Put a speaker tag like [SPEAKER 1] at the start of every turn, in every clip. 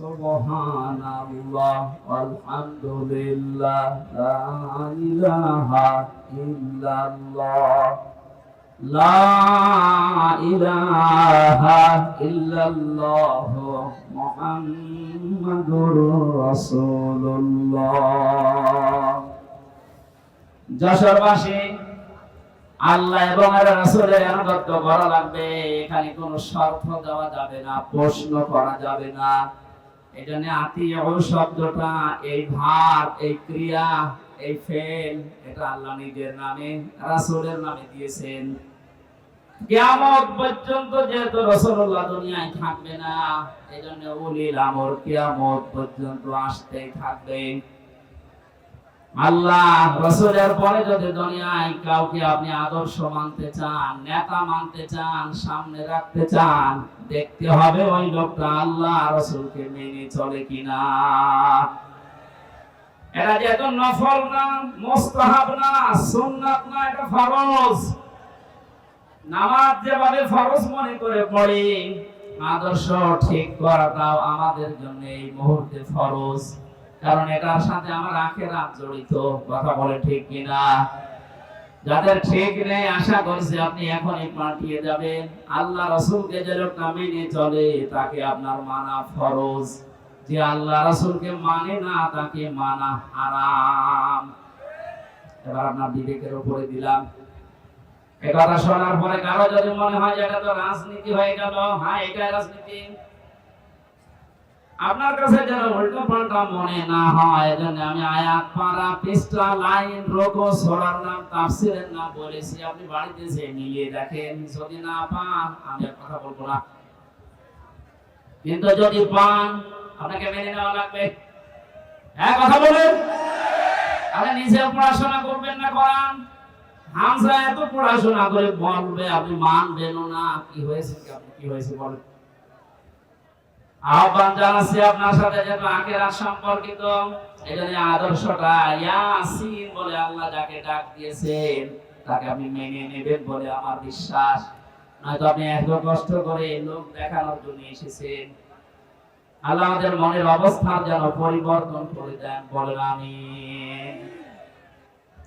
[SPEAKER 1] সুবহানাল্লাহ, আলহামদুলিল্লাহ, লা ইলাহা ইল্লাল্লাহ, লা ইলাহা ইল্লাল্লাহ মুহাম্মাদুর রাসূলুল্লাহ। যশোরবাসী আল্লাহ এবং রাসূলের আনুগত্য করা লাগবে এখানে কোনো শর্ত দেওয়া যাবে না, প্রশ্ন করা যাবে না। এজন্য আতিয় শব্দটা, এই ভাব, এই ক্রিয়া, এই ফেল, এটা আল্লাহ নিজের নামে, রাসূলের নামে দিয়েছেন। থাকবে না, এজন্য উলিল আমর কিয়ামত পর্যন্ত আসতেই থাকবে। আল্লাহ রসুলের পরে যদি দুনিয়ায় কাউকে আপনি আদর্শ মানতে চান, নেতা মানতে চান, সামনে রাখতে চান, দেখতে হবে ওই লোকটা আল্লাহ রসুলকে মেনে চলে কিনা। এটা নফল না, মোস্তাহাব না, সুন্নাত না, এটা ফরজ। নামাজ যেভাবে ফরজ মনে করে পড়ি, আদর্শ ঠিক করাটাও আমাদের জন্য এই মুহূর্তে ফরজ। কারণ এটার সাথে আমার আখেরাত জড়িত, কথা বলে ঠিক কিনা? যাদের ঠিক নেই, আশা করছি আপনি এখনই পাঠিয়ে যাবেন। আল্লাহ রসুলকে যে লোকটা মেনে চলে, তাকে আপনার মানা ফরজ। যে আল্লাহ রসুলকে মানে না, তাকে মানা হারাম। এবার আপনার বিবেকের উপরে দিলাম। এ কথা শোনার পরে কারও যদি মনে হয় এটা তো রাজনীতি হয়ে গেল হ্যাঁ এটাই রাজনীতি। আপনার কাছে যেন উল্টো পাল্টা মনে না হয়, এজন্য আমি আয়াত পারা পৃষ্ঠা, লাইন, রোগো সোলার নাম, তাফসিরের নাম বলেছি। আপনি বাড়িতে যে মিলিয়ে দেখেন, যদি না পান, আমি আর কথা বলব না। কিন্তু যদি পান, আপনাকে মেনে নেওয়া লাগবে। হ্যাঁ কথা বলেন। আপনি নিজে পড়াশোনা করবেন না করান হামজা এত পড়াশোনা করে বলবে, আপনি মানবেন না। কি হয়েছে কি হয়েছে বলেন। আহ্বান জানাচ্ছি আপনার সাথে যেন আখেরাত সম্পর্কিত। এই জন্য আদর্শটা ইয়াসিন বলে আল্লাহ যাকে ডাক দিয়েছেন, তাকে আপনি মেনে নেবেন বলে আমার বিশ্বাস। নয়তো আপনি এত কষ্ট করে লোক দেখানোর জন্য এসেছেন। আল্লাহ আমাদের মনের অবস্থা যেন পরিবর্তন করে দেন, বলেন আমি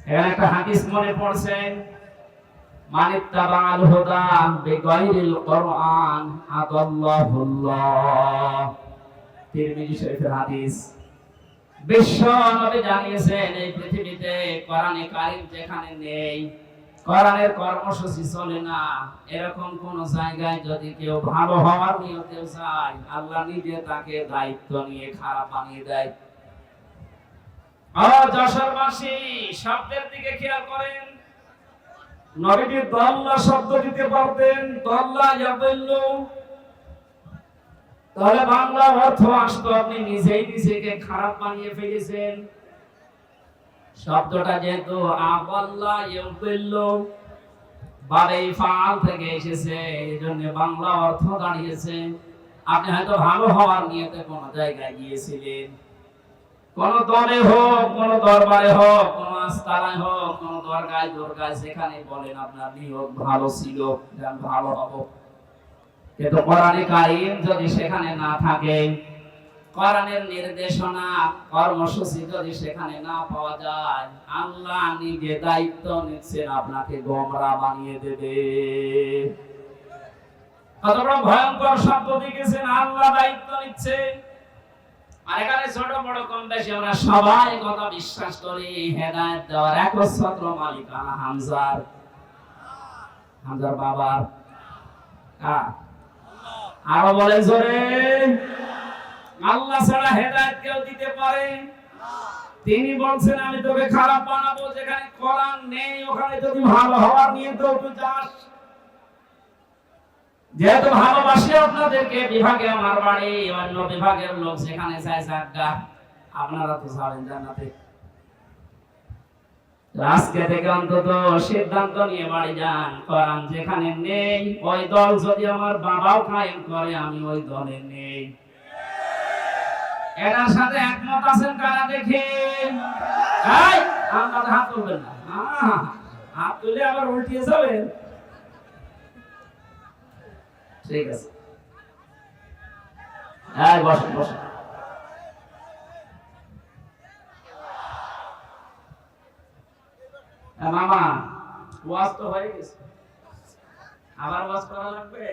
[SPEAKER 1] এখানে একটা হাদিস মনে পড়ছে মান তিরমিজি শরীফের হাদিস। বিশ্ব নবী জানিয়েছেন, এই পৃথিবীতে কোরআনে কারীম যেখানে নেই, কোরআনের কর্মসূচি চলে না। এরকম কোন জায়গায় যদি কেউ ভালো হওয়ার নিয়তে চায় আল্লাহ নিজে তাকে দায়িত্ব নিয়ে খারাপ বানিয়ে দেয়। ও যশোরবাসী, শব্দের দিকে খেয়াল করেন। নবীজি দল্লা শব্দ দিতে পারতেন দল্লা ইয়াদুল্লু তাহলে বাংলা অর্থ আসতো, আপনি নিজেই নিজেকে খারাপ বানিয়ে ফেলেছেন। শব্দটা যেহেতু আবাল্লা ইয়াদুল্লু বারে ফাল থেকে এসেছে এই জন্য বাংলা অর্থ দাঁড়িয়েছে। আপনি হয়তো ভালো হওয়ার নিয়তে কোনো জায়গায় গিয়েছিলেন। কোন দলে হোক কোন দরবারে হোক কোন আস্তানায় হোক কোন দরগায় দরগায় সেখানে বলেন আপনার নিয়োগ ভালো ছিল ভালো হব। কিন্তু কোরআনে কারিম যদি সেখানে না থাকে, কোরআনের নির্দেশনা, কর্মসূচি যদি সেখানে না পাওয়া যায়, আল্লাহ নিজে দায়িত্ব নিচ্ছেন, আপনাকে গোমরা বানিয়ে দেবে। কত ভয়ঙ্কর শব্দ দিয়েছেন আল্লাহ দায়িত্ব নিচ্ছে। আর এখানে ছোট বড় কম বেশি, আমরা সবাই কথা বিশ্বাস করি, হেদায়েত দেওয়ার একচ্ছত্র হামজার। হামজার বাবার আরও বলে জোরে। আল্লাহ ছাড়া হেদায়েত কেউ দিতে পারে? তিনি বলছেন, আমি তোকে খারাপ বানাবো, যেখানে কোরআন নেই, ওখানে যদি ভালো হওয়ার নিয়ে তো যাস। যেহেতু ভালোবাসি আপনাদেরকে, বিভাগে আমার বাড়ি, অন্য বিভাগের লোক যায় জাগা আপনারা তো যাবেন জান্নাতে। আজকে থেকে অন্তত সিদ্ধান্ত নিয়ে বাড়ি যান কোরআন যেখানে নেই, ওই দল যদি আমার বাবাও কায়েম করে, আমি ওই দলে নেই। সাথে একমত আছেন কারা হাত তুলবেন না। হাত তুলে আবার উল্টিয়ে যাবেন? হ্যাঁ, হ্যাঁ, মামা, ওয়াজ তো হয়ে গেছে। আবার ওয়াজ করা লাগবে?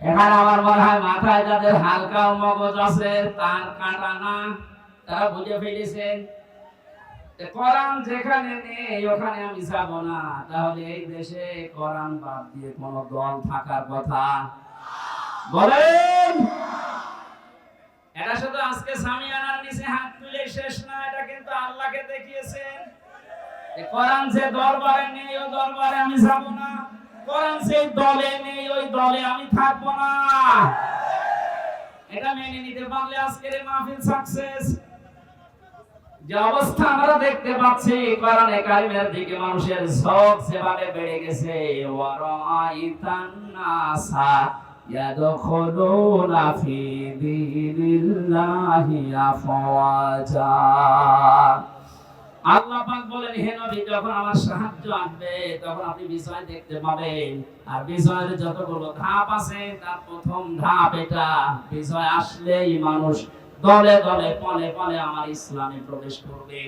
[SPEAKER 1] এখানে আমার মনে হয় মাথায় যাদের হালকা মগজ আছে, তার কাটা না, তারা বুঝে ফেলেছেন। কোরআন যেখানে নেই, ওখানে আমি যাব না। তাহলে এই দেশে কোরআন বাদ দিয়ে কোন দল থাকার কথা? বলেন! এটা শুধু আজকে সামিয়ানার নিচে হাত তুলে শেষ না, এটা কিন্তু আল্লাহকে দেখিয়েছেন কোরআন যে দরবারে নেই, ওই দরবারে আমি যাব না। কোরআন যে দলে নেই, ওই দলে আমি থাকব না। এটা মেনে নিতে পারলে আজকের মাহফিল সাকসেস যে অবস্থা আমরা দেখতে পাচ্ছি, কোরআনে কারিমের দিকে মানুষের ঝোঁক যেভাবে বেড়ে গেছে। সাহায্য আসবে, তখন আপনি বিষয় দেখতে আর বিষয়ের যতগুলো ধাপ আছে, তার প্রথম ধাপ এটা বিষয় আসলেই মানুষ দলে দলে, পলে পলে আমার ইসলামে প্রবেশ করবে।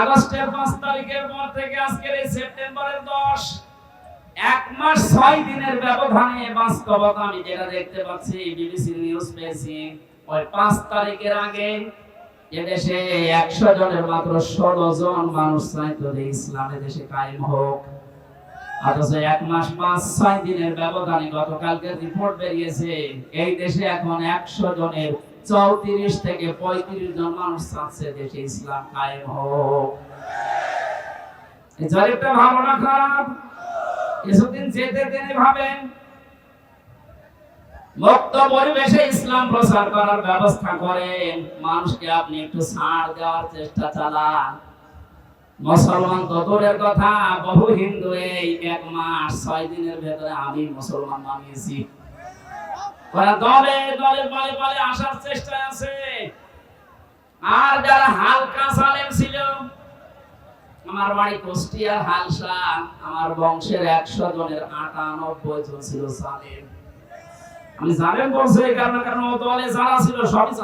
[SPEAKER 1] আগস্টের পাঁচ তারিখের পর থেকে আজকের এই সেপ্টেম্বরের দশ, এক মাস ছয় দিনের ব্যবধানে বাস্তবতা আমি যেটা দেখতে পাচ্ছি বিবিসি নিউজ পেয়েছি। ওই পাঁচ তারিখের আগে এদেশে একশো জনের মাত্র ষোলো জন মানুষ চাইতো ইসলামে দেশে কায়েম হোক। অথচ এক মাস পাঁচ, ছয় দিনের ব্যবধানে গতকালকে রিপোর্ট বেরিয়েছে, এই দেশে এখন একশো জনের চৌত্রিশ থেকে পঁয়ত্রিশ জন মানুষ চাচ্ছে দেশে ইসলাম কায়েম হোক। জরিপটা ভালো না খারাপ? কিছুদিন যেতে তিনি ভাবেন? মুক্ত পরিবেশে ইসলাম প্রচার করার ব্যবস্থা করেন। মানুষকে আপনি একটু ছাড় দেওয়ার চেষ্টা চালান। মুসলমান তো দূরের কথা, বহু হিন্দু এই এক মাস ছয় দিনের ভেতরে আমি মুসলমান বানিয়েছি। দলে দলে বলে বলে আসার চেষ্টা আছে। আর যারা হালকা সালেম ছিল, আমার বাড়ি হালসা, আমার বংশের একশো জনের আটানব্বই জন ছিল সালেম। আমি জানেন বলছে কারণে, কারণ ও দলে যারা ছিল সবই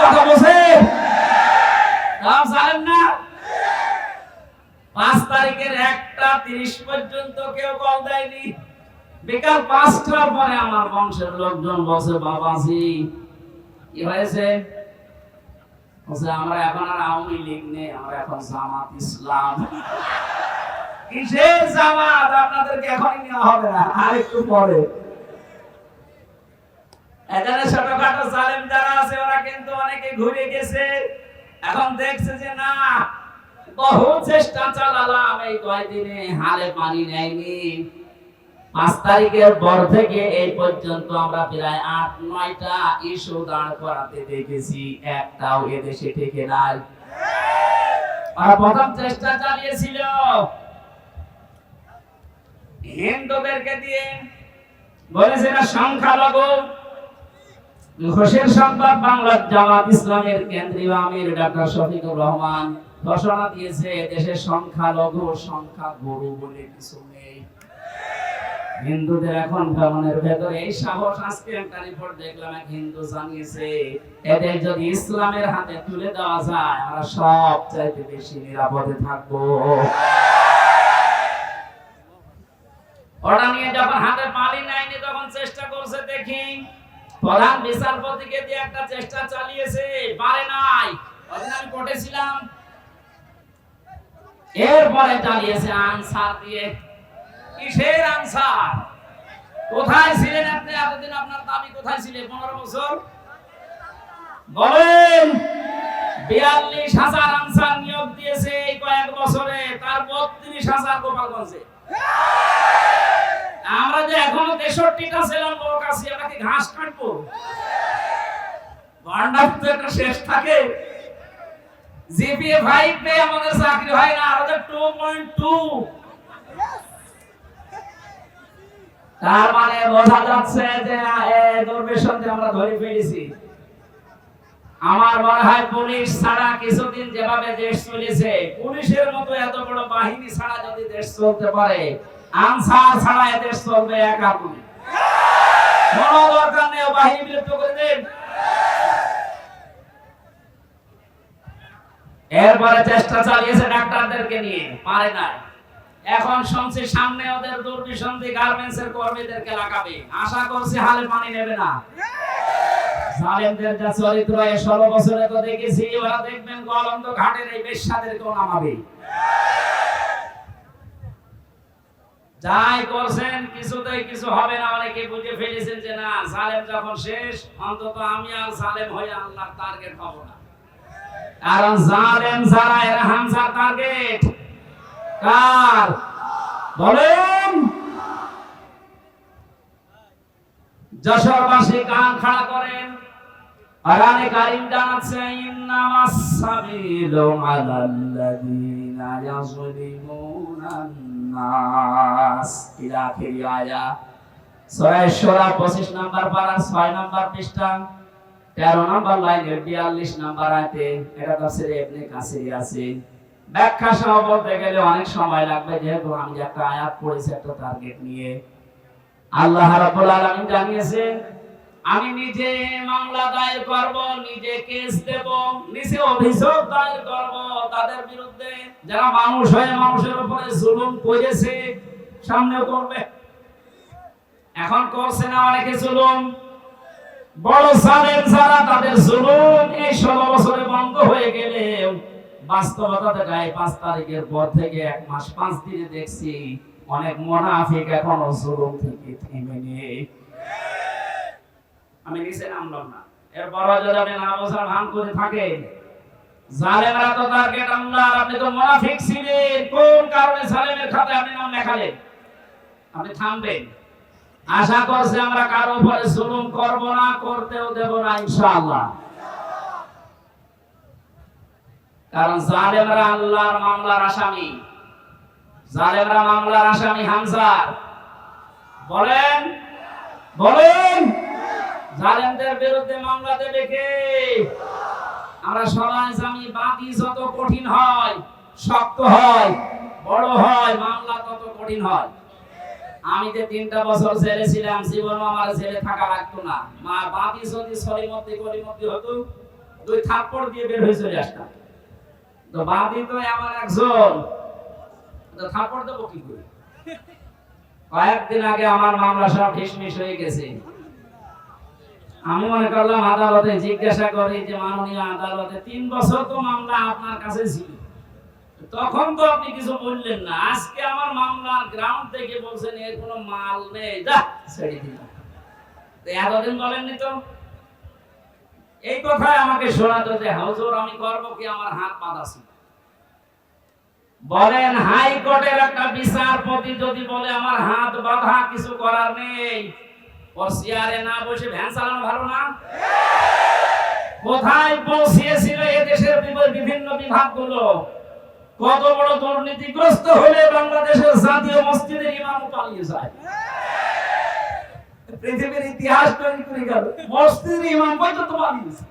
[SPEAKER 1] কথা বলছে। না? পাঁচ তারিখের একটা তিরিশ পর্যন্ত কেউ কল দেয়নি। বিকাল পাঁচটার পরে আমার বংশের লোকজন বসে বাবাজি, কি হয়েছে? আমরা এখন আর আওয়ামী লীগ নেই, আমরা এখন জামাত ইসলাম। জামাত? আপনাদেরকে এখনই নেওয়া হবে না, আর একটু পরে। এখানে ছোটখাটো জালেম যারা আছে, ওরা কিন্তু অনেকে ঘুরে গেছে। এখন দেখছে যে না বহু চেষ্টা চালালাম এই কয়দিনে হালে পানি নেয়নি। পাঁচ তারিখের পর থেকে এই পর্যন্ত আমরা প্রায় আট, নয়টা ইস্যু দাঁড় করাতে দেখেছি, একটাও এদেশে নাই। প্রথম চেষ্টা চালিয়েছিল হিন্দুদেরকে দিয়ে। সংখ্যালঘু। ঘোষের সংবাদ বাংলার জামাত ইসলামের কেন্দ্রীয় আমির ডাক্তার শফিকুর রহমান। ঘোষণা দিয়েছে, দেশের সংখ্যালঘু সংখ্যা গরু বলে কিছু নেই। হিন্দুদের এখন ভ্রমণের ভেতরে এই সাহস, আজকে একটা রিপোর্ট দেখলাম, এক হিন্দু জানিয়েছে, এদের যদি ইসলামের হাতে তুলে দেওয়া যায়, আমরা সব চাইতে বেশি নিরাপদে ওটা নিয়ে যখন হাতে পালি নাইনি তখন চেষ্টা করছে, দেখি। প্রধান বিচারপতিকে দিয়ে একটা চেষ্টা চালিয়েছে, পারে নাই। আমি কোর্টে ছিলাম এরপরে চালিয়েছে আনসার দিয়ে। কিসের আনসার? কোথায় ছিলেন আপনি? এতদিন আপনার দাবি কোথায় ছিলেন পনেরো বছর? বলেন, বিয়াল্লিশ হাজার আনসার নিয়োগ দিয়েছে এই কয়েক বছরে। তার বত্রিশ হাজার গোপালগঞ্জে। আমরা যে এখনও তেষট্টিটা ছিলাম লোক আছি আমরা কি ঘাস কাটবো? ভান্ডার তো একটা শেষ থাকে। জিপিএ ফাইভ পেয়ে আমাদের চাকরি হয় না, আমাদের টু পয়েন্ট টু তার মানে বোঝা যাচ্ছে যে আমরা ধরে ফেলেছি। আমার মনে হয় পুলিশ ছাড়া কিছুদিন যেভাবে দেশ চলেছে, পুলিশের মতো এত বড় বাহিনী ছাড়া যদি দেশ চলতে পারে, আনসার ছাড়া দেশ চলবে একা কোনো দরকার নেই, বাহিনী বিলুপ্ত করে দেন। এরপরে চেষ্টা চালিয়েছে ডাক্তারদেরকে নিয়ে, পারে নাই। এখন শুনছি সামনে ওদের দুর্বিসন্ধি গার্মেন্টস এর কর্মীদেরকে লাগাবে। আশা করছি হালে পানি নেবে না। জালেমদের যা চরিত্র এই ষোলো বছরে তো দেখেছি, ওরা দেখবেন গলন্দ ঘাটের এই বেশ্যাদেরকেও নামাবে। যাই করছেন, কিছুতেই কিছু হবে না, অনেকে বুঝে ফেলেছেন যে না, জালেম যখন শেষ, অন্তত আমি আর জালেম হয়ে আল্লাহর টার্গেট হব না। কারণ জালেম যারা, এরা হামসার টার্গেট কার? বলেন। যশোরবাসী কান খাড়া করেন। আরানে কারিম জানাচ্ছে ইন্নামাস সাবিলু আলাল্লাযিনা ইয়াযলিমুনান নাস। ইলা আখিরি আয়া সূরা শুরা 25 নাম্বার পারা 6 নাম্বার পৃষ্ঠা। 13 নাম্বার লাইনের 42 নাম্বার আয়াতে, এটা তাফসীরে ইবনে কাসির আছে। ব্যাখ্যা সহ বলতে গেলে অনেক সময় লাগবে, যেহেতু আমি একটা আয়াত পড়েছি একটা টার্গেট নিয়ে। আল্লাহ রাব্বুল আলামিন জানিয়েছেন আমি নিজে মামলা দায়ের করব, নিজে কেস দেব, নিজে অভিযোগ দায়ের করব। তাদের বিরুদ্ধে যারা মানুষ হয়ে মানুষের উপরে জুলুম করেছে, সামনে করবে। এখন করছে না অনেকে জুলুম? বড় জালেম যারা তাদের জুলুম এই ষোলো বছরে বন্ধ হয়ে গেলে বাস্তবতা দেখায় পাঁচ তারিখের পর থেকে এক মাস পাঁচ দিনে দেখছি অনেক মোনাফিক এখনও জুলুম থেকে থেমে নেই। আমি নিচে নামলাম না। যদি আপনি না করে থাকেন জালেমরা তো টার্গেট আপনি তো মুনাফিক ছিলেন। কোন কারণে জালেমের খাতায় আপনি নাম লেখালেন? আপনি থামবেন। আশা করছি আমরা কারও উপরে জুলুম করব না, করতেও দেব না, ইনশাআল্লাহ। কারণ জালেমরা আল্লাহর মামলার আসামি। জালেমরা মামলার আসামি হামজার। বলেন? বলেন? জালেমদের বিরুদ্ধে মামলা দেবে কে? আমরা সবাই জানি বাদী যত কঠিন হয়, শক্ত হয়, বড় হয়, মামলা তত কঠিন হয়। আমি যে তিনটা বছর জেলে ছিলাম জীবন আমার জেলে থাকা লাগতো না। মা বাদী যদি সরি মধ্যে গলি মধ্যে হতো, দুই থাপ্পড় দিয়ে বের হয়ে চলে আসতাম। তো বাদী তো এমন একজন। তো থাপ্পড় দেবো কি করে? কয়েকদিন আগে আমার মামলা সব ঢিসমিস হয়ে গেছে। আমি মনে করলাম আদালতে জিজ্ঞাসা করি যে, মাননীয় আদালতে তিন বছর তো মামলা আপনার কাছে ছিল। তখন তো আপনি কিছু বললেন না। আজকে আমার মামলার গ্রাউন্ড থেকে বলছেন, এর কোনো মাল নেই। যা, ছেড়ে দিলাম। এতদিন বলেননি তো? এই কথাই আমাকে শোনাতো যে হুজুর, আমি করব কি? আমার হাত বাঁধা ছিল। বলেন হাইকোর্টের একটা বিচারপতি যদি বলে আমার হাত বাঁধা, কিছু করার নেই। চেয়ারে না বসে ভ্যান চালানো ভালো না? কোথায় পৌঁছিয়েছিল এদেশের বিভ- বিভিন্ন বিভাগগুলো? কত বড় দুর্নীতিগ্রস্ত হলে বাংলাদেশের জাতীয় মসজিদের ইমাম পালিয়ে যায়। পৃথিবীর ইতিহাস তৈরি করে গেল। মসজিদের ইমাম পর্যন্ত পালিয়েছে